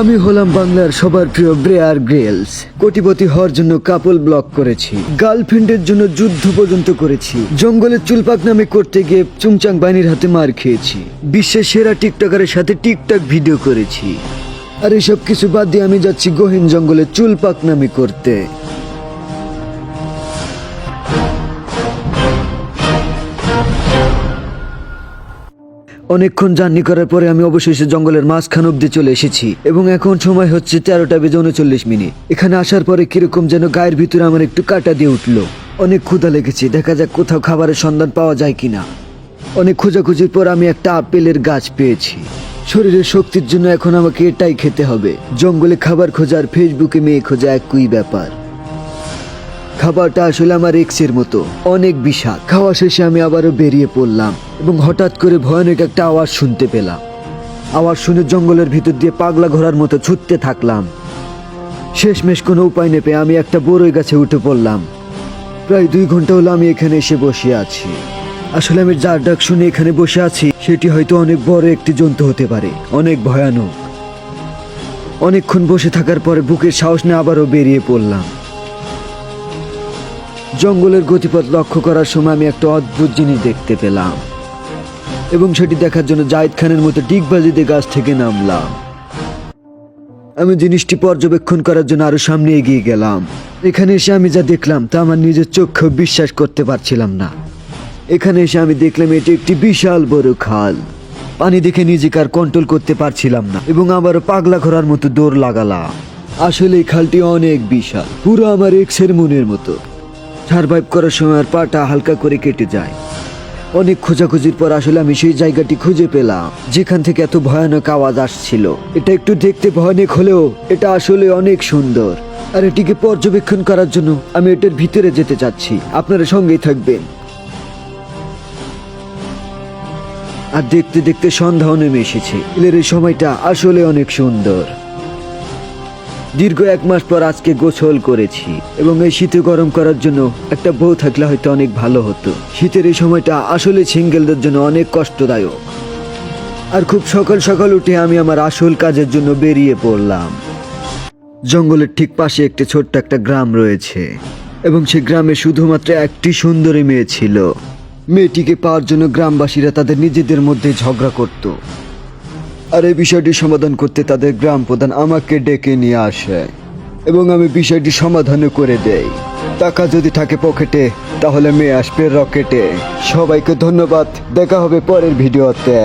আমি হলাম বাংলার সবার প্রিয় ব্রেয়ার গ্রেলস কোটিপতি হওয়ার জন্য কাপল ব্লক করেছি। গার্লফ্রেন্ডের জন্য যুদ্ধ পর্যন্ত করেছি। জঙ্গলে চুলপাক নামে করতে গিয়ে চুংচাং বাহিনীর হাতে মার খেয়েছি। বিশ্বের সেরা টিকটকারের সাথে টিকটক ভিডিও করেছি। আর এসব কিছু বাদ দিয়ে আমি যাচ্ছি গহীন জঙ্গলে চুলপাক নামে করতে। অনেকক্ষণ জার্নি করার পরে আমি অবশেষে জঙ্গলের মাঝখান অব্দি চলে এসেছি এবং এখন সময় হচ্ছে তেরোটা বেজে উনচল্লিশ মিনিট। এখানে আসার পরে কীরকম যেন গায়ের ভিতরে আমার একটু কাটা দিয়ে উঠল। অনেক ক্ষুধা লেগেছে, দেখা যাক কোথাও খাবারের সন্ধান পাওয়া যায় কিনা। অনেক খোঁজাখুঁজির পর আমি একটা আপেলের গাছ পেয়েছি। শরীরের শক্তির জন্য এখন আমাকে এটাই খেতে হবে। জঙ্গলে খাবার খোঁজার ফেসবুকে মেয়ে খোঁজা একই ব্যাপার। খাবারটা আসলে আমার এক্সের মতো। অনেক বিষাদ। খাওয়া শেষে আমি আবারও বেরিয়ে পড়লাম এবং হঠাৎ করে ভয়ানক একটা আওয়াজ শুনতে পেলাম। আওয়াজ শুনে জঙ্গলের ভিতর দিয়ে পাগলা ঘোড়ার মতো ছুটতে থাকলাম। শেষমেশ কোনো উপায় নেপে আমি একটা বড়ই গাছে উঠে পড়লাম। প্রায় দুই ঘণ্টা হলো আমি এখানে এসে বসে আছি। আসলে আমি যার ডাক শুনে এখানে বসে আছি, সেটি হয়তো অনেক বড় একটি জন্তু হতে পারে। অনেক ভয়ানক। অনেকক্ষণ বসে থাকার পরে বুকের সাহস নিয়ে আবারও বেরিয়ে পড়লাম। জঙ্গলের গতিপথ লক্ষ্য করার সময় আমি একটা অদ্ভুত জিনিস দেখতে পেলাম। এবং সেটি দেখার জন্য জাহিদ খানের মতো ডিগবাজিতে গাছ থেকে নামলাম। আমি জিনিসটি পর্যবেক্ষণ করার জন্য আরও সামনে এগিয়ে গেলাম। এখানে এসে আমি যা দেখলাম তা আমার নিজের চোখে বিশ্বাস করতে পারছিলাম না। এখানে এসে আমি দেখলাম এটি একটি বিশাল বড় খাল। পানি দেখে নিজেকে আর কন্ট্রোল করতে পারছিলাম না এবং আবারও পাগলা ঘোরার মতো দৌড় লাগালাম। আসলে এই খালটি অনেক বিশাল। পুরো আমার এক্সের মনের মতো। সার্ভাইভ করার সময় আর পাটা হালকা করে কেটে যায়। অনেক খোঁজাখুঁজির পর আসলে আমি সেই জায়গাটি খুঁজে পেলাম, যেখান থেকে এত ভয়ানক আওয়াজ আসছিল। এটা একটু দেখতে ভয়ানক হলেও এটা আসলে অনেক সুন্দর। আর এটিকে পর্যবেক্ষণ করার জন্য আমি এটার ভিতরে যেতে চাচ্ছি। আপনারা সঙ্গেই থাকবেন। আর দেখতে দেখতে সন্ধ্যাও নেমে এসেছে। এলের এই সময়টা আসলে অনেক সুন্দর। দীর্ঘ এক মাস পর আজকে গোসল করেছি। এবং এই শীতে গরম করার জন্য একটা বউ থাকলে হয়তো অনেক ভালো হতো। শীতের এই সময়টা আসলে সিঙ্গেলদের জন্য অনেক কষ্টদায়ক। আর খুব সকাল সকাল উঠে আমি আমার আসল কাজের জন্য বেরিয়ে পড়লাম। জঙ্গলের ঠিক পাশে একটি ছোট্ট একটা গ্রাম রয়েছে। এবং সে গ্রামে শুধুমাত্র একটি সুন্দরী মেয়ে ছিল। মেয়েটিকে পাওয়ার জন্য গ্রামবাসীরা তাদের নিজেদের মধ্যে ঝগড়া করত। আর এই বিষয়টি সমাধান করতে তাদের গ্রাম প্রধান আমাকে ডেকে নিয়ে আসে। এবং আমি বিষয়টি সমাধানও করে দেই। টাকা যদি থাকে পকেটে, তাহলে মেয়ে আসবে রকেটে। সবাইকে ধন্যবাদ। দেখা হবে পরের ভিডিওতে।